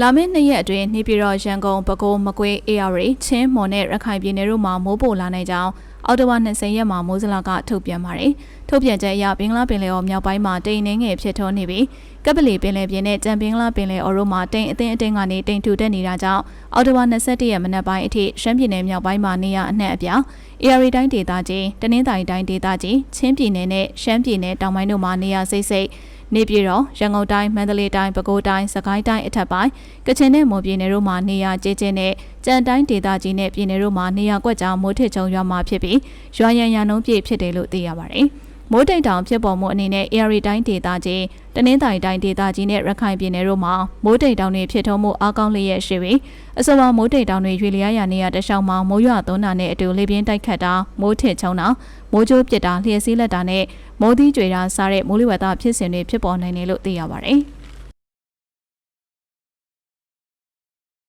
လာမယ့်နှစ်ရက်အတွင်းနေပြည်တော်ရန်ကုန်ပဲခူးမကွေး AR ချင်းမော်နဲ့ရခိုင်ပြည်နယ်တို့မှာမိုးပိုလာနိုင်ကြောင်းအော်တိုဝါ20ရက်မှာမိုးစလာကထုတ်ပြန်ပါတယ်။ထုတ်ပြန်ချက်အရဘင်္ဂလားပင်လယ်အော်မြောက်ပိုင်းမှာတိမ်နှင်းငယ်ဖြစ်ထွန်းနေပြီးကပလီပင်လယ်ပြင်နဲ့ကြံဘင်္ဂလားပင်လယ်အော်တို့မှာတိမ်အသင်းအတင်းကနေတိမ်ထူတက်နေတာကြောင့်အော်တိုဝါ21ရက်မနက်ပိုင်းအထိရှမ်းပြည်နယ်မြောက်ပိုင်းမှာနေရအနှံ့အပြား AR တိုင်းဒေသကြီးတနင်္သာရီတိုင်းဒေသကြီးချင်းပြည်နယ်နဲ့ရှမ်းပြည်နယ်တောင်ပိုင်းတို့မှာနေရစိတ်စိတ် နေပြည်တော်ရန်ကုန်တိုင်းမန္တလေးတိုင်းပဲခူးတိုင်းစကိုင်းတိုင်းအထက်ပိုင်းကချင်နဲ့မွန်ပြည်နယ်တို့မှာနေရာကျကျနဲ့ကြံတိုင်းဒေသကြီးနဲ့ပြည်နယ်တို့မှာနေရာကွက်ကြားမိုးထစ်ချုံရွာမှာဖြစ်ပြီးရွာရန်ရန်နှုံးပြည့်ဖြစ်တယ်လို့သိရပါတယ်။ မိုးတိတ်တောင်ဖြစ်ပေါ်မှုအနေနဲ့ AR တိုင်းဒေသကြီးတနင်္သာရီတိုင်းဒေသကြီးနဲ့ရခိုင်ပြည်နယ်တို့မှာမိုးတိတ်တောင်တွေဖြစ်ထုံးမှုအားကောင်းလျက်ရှိပြီးအဆိုပါမိုးတိတ်တောင်တွေရွေလျားရနေရတခြားမှာမိုးရွာသွန်းတာနဲ့အတူလေပြင်းတိုက်ခတ်တာမိုးထစ်ချုံတာမိုးကြိုးပစ်တာလျှက်စီးလက်တာနဲ့မိုးသီးကြွေတာစားတဲ့မိုးလေဝသဖြစ်စဉ်တွေဖြစ်ပေါ်နိုင်တယ်လို့သိရပါတယ်။